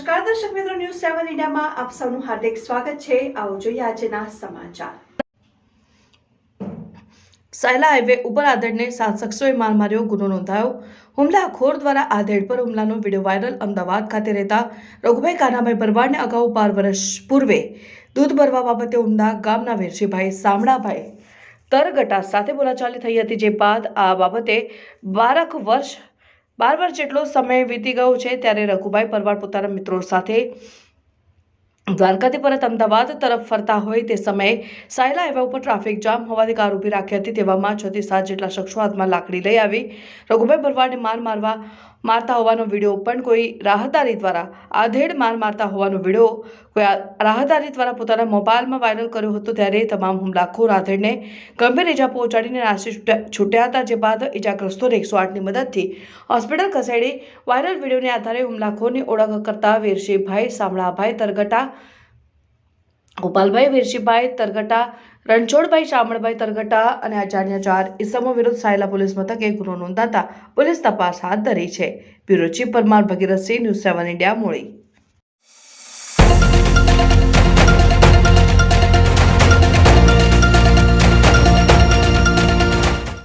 સેવન ઇન્ડિયામાં આપ સૌનું હાર્દિક સ્વાગત છે. આવો જોઈએ આજના સમાચાર. સાયલા હાઈવે ઉપર આધેડને સાત શખ્સોએ માર માર્યો, ગુનો નોંધાયો. હુમલાખોર દ્વારા આધેડ પર હુમલાનો વીડિયો વાયરલ અમદાવાદ ખાતે રહેતા રઘુભાઈ કાનાભાઈ ભરવાડને અગાઉ બાર વર્ષ પૂર્વે દૂધ ભરવા બાબતે ઉમદા ગામના વેરજીભાઈ સામડાભાઈ તરગટા સાથે બોલાચાલી થઈ હતી, જે બાદ આ બાબતે બારક વર્ષ બાર વર્ષ જેટલો સમય વીતી ગયો છે ત્યારે રઘુભાઈ પરવાર પોતાના મિત્રો સાથે દ્વારકાથી પરત અમદાવાદ તરફ ફરતા હોય તે સમયે સાયલા હાઈવે ઉપર ટ્રાફિક જામ હોવાથી કાર ઊભી રાખી હતી તેવામાં છ થી સાત જેટલા શખ્સો હાથમાં લાકડી લઈ આવી. રઘુભાઈ ભરવાડને માર મારવા મારતા હોવાનો વીડિયો પણ કોઈ રાહદારી દ્વારા, આધેડ માર મારતા હોવાનો વીડિયો કોઈ રાહદારી દ્વારા પોતાના મોબાઈલમાં વાયરલ કર્યો હતો ત્યારે તમામ હુમલાખોર આધેડને ગંભીર ઇજા પહોંચાડીને નાસી છૂટ્યા હતા, જે બાદ ઇજાગ્રસ્તોને એકસો આઠની મદદથી હોસ્પિટલ ખસેડી વાયરલ વિડીયોને આધારે હુમલાખોરની ઓળખ કરતા વીરશીભાઈ સામળાભાઈ તરગટા ગોપાલભાઈ, વીરજીભાઈ તરગટા, રણછોડભાઈ શામળભાઈ તરગટા અને આચાર્ય ચાર ઇસમો વિરુદ્ધ સાયલા પોલીસ મથકે ગુનો નોંધાતા પોલીસ તપાસ હાથ ધરી છે. Bureau chief Parmar Bhagirathsinh, news seven India, મોડી.